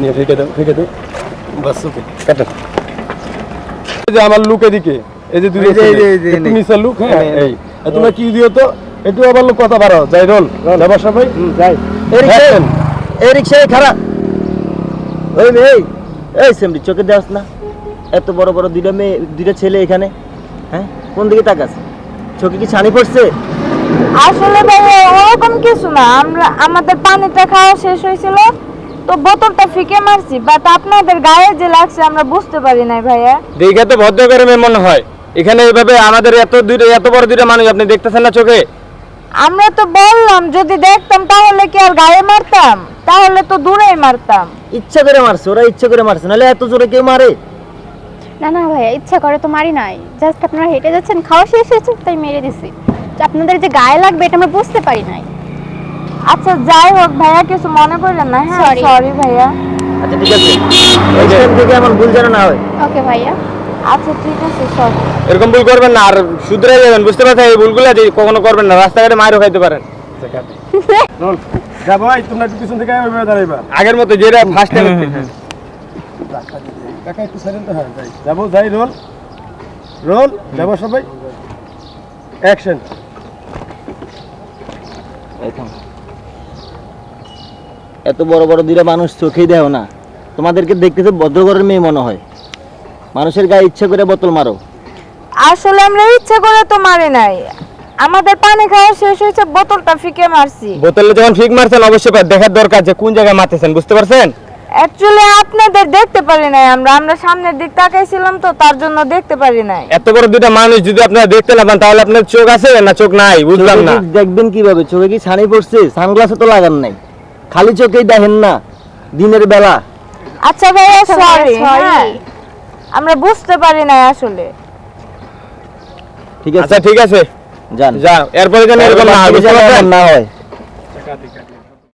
নিয়ে ফেঁকে দাও ফেঁকে দাও। বাস ওকে। কাটো। যে আমার লুক এদিকে এই যে দুই এই যে, এই যে, এই যে, একটু এই যে। নিচের লুক হ্যাঁ? এই, এই তোমরা কি দিও তো? একটু আবার লোক কথা বাড়াও। যাই রোল যাবা সবাই? যাই। এই রিক্সা Action! এই রিক্সায় খারাপ ওই এই এই সেমরি চোখে দেওয়াস না। এত বড় বড় দুইটা মেয়ে দুইটা ছেলে এখানে হ্যাঁ? কোন দিকে তাকাস? চোখে কি ছানি পড়ছে? আসলে ভাইয়া ওরকম কিছু না। আমরা আমাদের পানিটা খাওয়া শেষ হয়েছিল। তো বোতলটা ফিকে মারছি বাট আপনাদের গায়ে যে লাগছে আমরা বুঝতে পারি নাই ভাইয়া। দেখে তো ভদ্র করে মনে হয়। এখানে এইভাবে আমাদের এত দুইটা এত বড় দুইটা মানুষ আপনি দেখতেছেন না চোখে? আমরা তো বললাম যদি দেখতাম তাহলে কি আর গায়ে মারতাম? তাহলে তো দূরেই মারতাম। ইচ্ছা করে মারছে ওরা ইচ্ছা করে মারছে নাহলে এত জোরে কেউ মারে? না না ভাইয়া ইচ্ছা করে তো মারি নাই। জাস্ট আপনারা হেঁটে যাচ্ছেন খাওয়া শেষ হয়েছে তাই মেরে দিছি। তো আপনাদের যে গায়ে লাগবে এটা আমরা বুঝতে পারি নাই। আচ্ছা যাই হোক ভাইয়া কিছু মনে করলেন না হ্যাঁ? Sorry. সরি ভাইয়া। আচ্ছা ঠিক আছে। নেক্সট থেকে এমন ভুল যেন না হয়। ওকে ভাইয়া। আচ্ছা ঠিক আছে সরি এরকম ভুল করবেন না আর শুধরে যাবেন বুঝতে পারছেন এই ভুলগুলো যে কখনো করবেন না রাস্তাঘাটে মায়েরও খাইতে পারেন। রোল যা ভাই তোমরা একটু পিছন থেকে এভাবে দাঁড়াইবা। আগের মতো যেটা ফার্স্ট টাইম কাকা একটু সাইলেন্ট হ্যাঁ যাই। যাব যাই রোল। রোল যাব সবাই। অ্যাকশন। এত বড় বড় দুইটা মানুষ চোখেই দেও না। তোমাদেরকে দেখতেছে ভদ্রঘরের মেয়ে মনে হয়। মানুষের গায়ে ইচ্ছা করে বোতল মারো। আসলে আমরা ইচ্ছে করে তো মারি নাই। আমাদের পানি খাওয়া শেষ হয়েছে বোতলটা ফিকে মারছি। বোতলে যখন ফিক মারছেন অবশ্যই দেখার দরকার যে কোন জায়গায় মারতেছেন বুঝতে পারছেন? অ্যাকচুয়ালি আপনাদের দেখতে পারি নাই আমরা। আমরা সামনের দিক তাকাইছিলাম তো তার জন্য দেখতে পারি নাই। এত বড় দুইটা মানুষ যদি আপনারা দেখতে না পান তাহলে আপনার চোখ আছে না চোখ নাই? বুঝলাম না। দেখবেন কীভাবে? চোখে কি ছানি পড়ছে? সানগ্লাসে তো লাগান নাই। খালি চোখেই দেখেন না দিনের বেলা। আচ্ছা ভাইয়া আচ্ছা সরি হ্যাঁ। আমরা বুঝতে পারি না আসলে। ঠিক আছে? আচ্ছা ঠিক আছে। যান। যাও এরপরে যেন এরকম হয় না হয়।